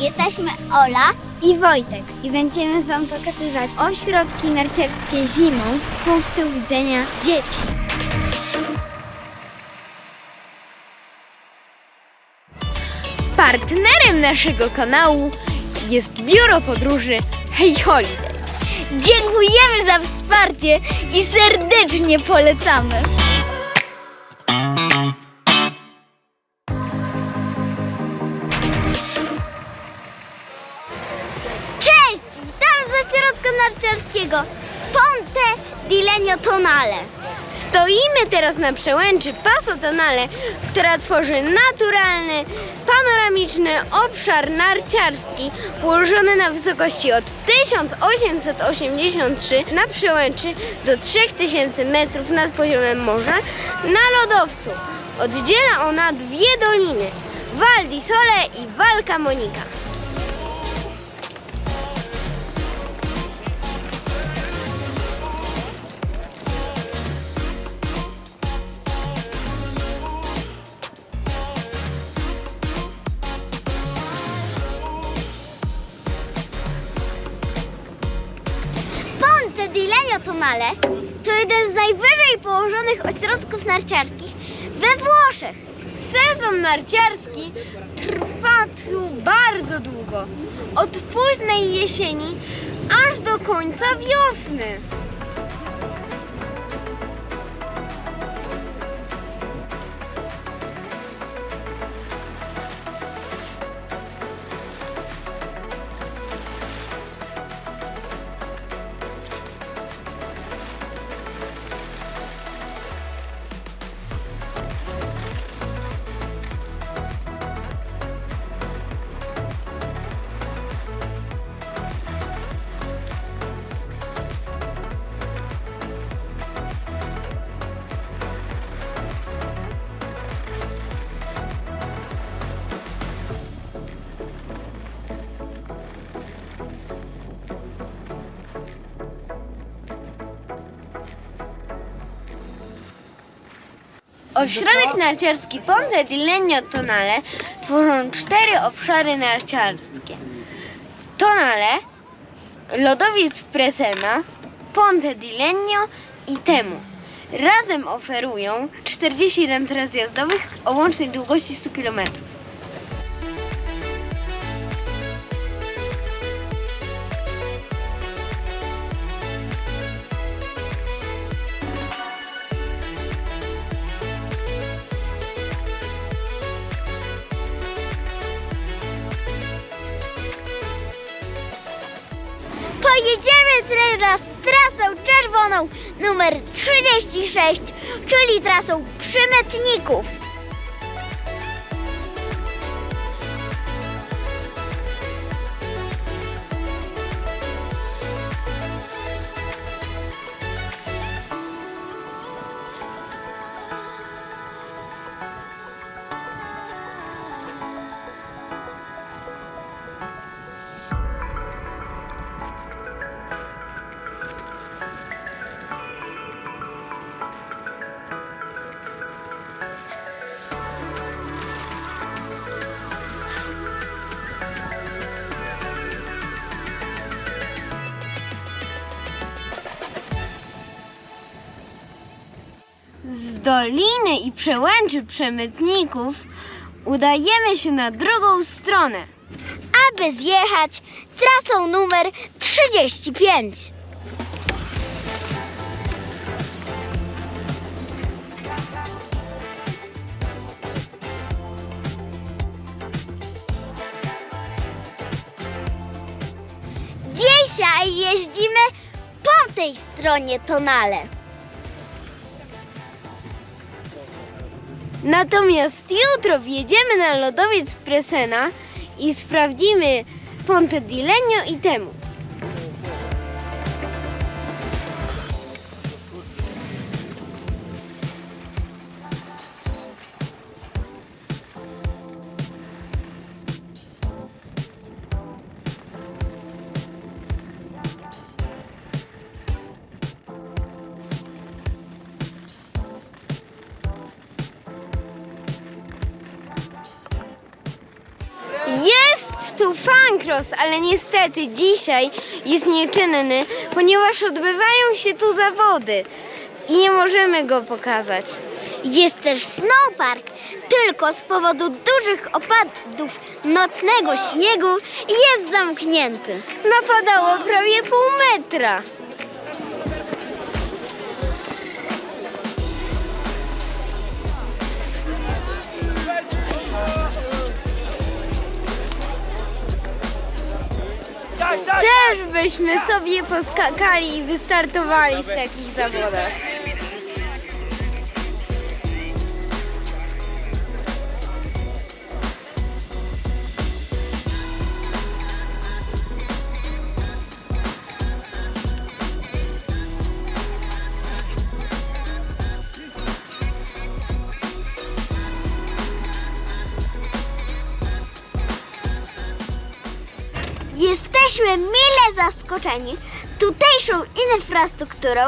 Jesteśmy Ola i Wojtek i będziemy Wam pokazywać ośrodki narciarskie zimą z punktu widzenia dzieci. Partnerem naszego kanału jest biuro podróży Hey Holiday. Dziękujemy za wsparcie i serdecznie polecamy. Ponte di Legno Tonale. Stoimy teraz na przełęczy Paso Tonale, która tworzy naturalny, panoramiczny obszar narciarski położony na wysokości od 1883 na przełęczy do 3000 metrów nad poziomem morza na lodowcu. Oddziela ona dwie doliny, Val di Sole i Val Camonica. Ponte di Legno Tonale to jeden z najwyżej położonych ośrodków narciarskich we Włoszech. Sezon narciarski trwa tu bardzo długo. Od późnej jesieni aż do końca wiosny. Ośrodek narciarski Ponte di Legno Tonale tworzą cztery obszary narciarskie. Tonale, lodowiec Presena, Ponte di Legno i Temu. Razem oferują 41 tras jazdowych o łącznej długości 100 km. Pojedziemy teraz trasą czerwoną numer 36, czyli trasą przymetników. Doliny i przełęczy przemytników udajemy się na drugą stronę. aby zjechać trasą numer 35. Dzisiaj jeździmy po tej stronie tonale. Natomiast jutro wjedziemy na lodowiec Presena i sprawdzimy Ponte di Legno i Temu. Ale niestety dzisiaj jest nieczynny, ponieważ odbywają się tu zawody i nie możemy go pokazać. Jest też snowpark, tylko z powodu dużych opadów nocnego śniegu jest zamknięty. Napadało prawie pół metra. Też byśmy sobie poskakali i wystartowali w takich zawodach. Zaskoczeni tutejszą infrastrukturą,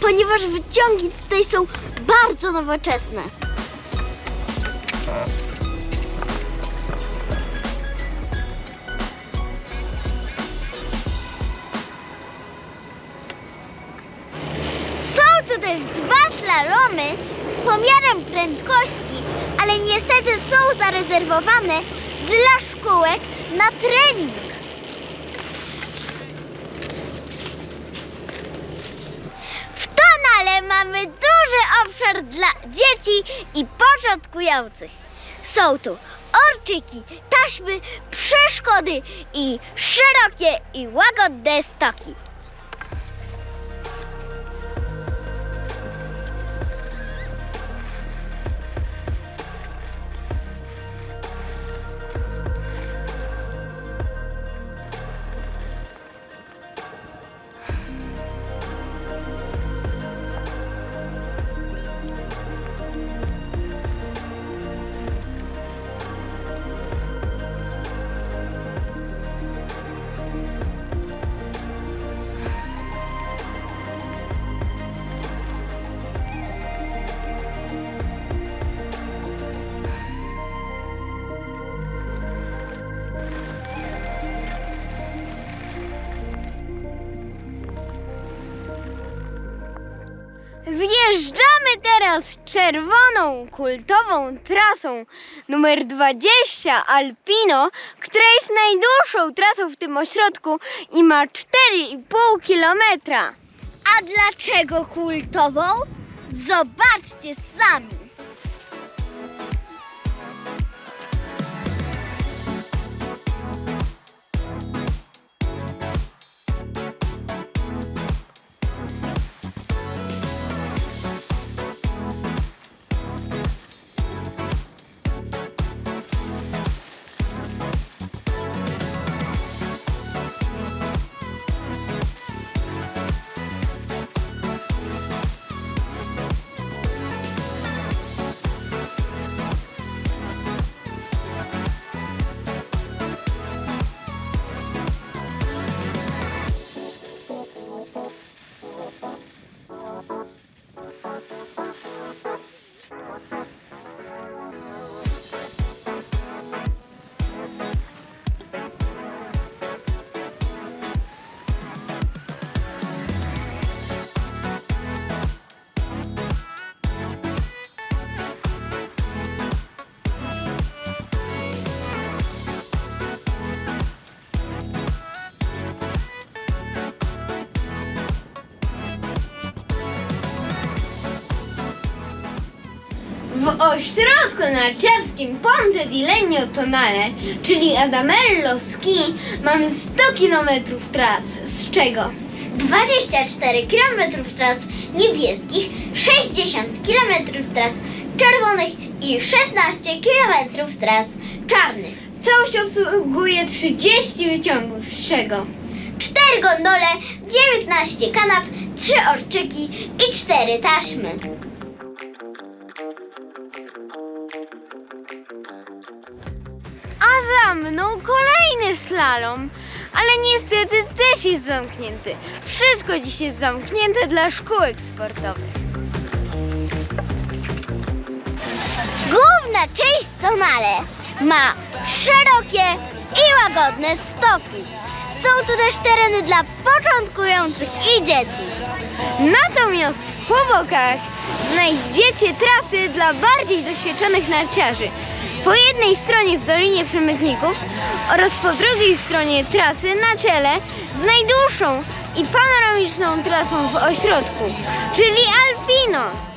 ponieważ wyciągi tutaj są bardzo nowoczesne. Są tu też dwa slalomy z pomiarem prędkości, ale niestety są zarezerwowane dla szkółek na trening. W Tonale mamy duży obszar dla dzieci i początkujących. Są tu orczyki, taśmy, przeszkody i szerokie i łagodne stoki. Zjeżdżamy teraz czerwoną, kultową trasą numer 20 Alpino, która jest najdłuższą trasą w tym ośrodku i ma 4,5 kilometra. A dlaczego kultową? Zobaczcie sami. W ośrodku narciarskim Ponte di Legno Tonale, czyli Adamello Ski, mamy 100 km tras, z czego 24 km tras niebieskich, 60 km tras czerwonych i 16 km tras czarnych. całość obsługuje 30 wyciągów, z czego 4 gondole, 19 kanap, 3 orczyki i 4 taśmy. Mną kolejny slalom, ale niestety też jest zamknięty. Wszystko dziś jest zamknięte dla szkółek sportowych. Główna część Tonale ma szerokie, i łagodne stoki. Są tu też tereny dla początkujących i dzieci. Natomiast po bokach znajdziecie trasy dla bardziej doświadczonych narciarzy. Po jednej stronie w Dolinie Przemytników oraz po drugiej stronie trasy na czele z najdłuższą i panoramiczną trasą w ośrodku, czyli Alpino.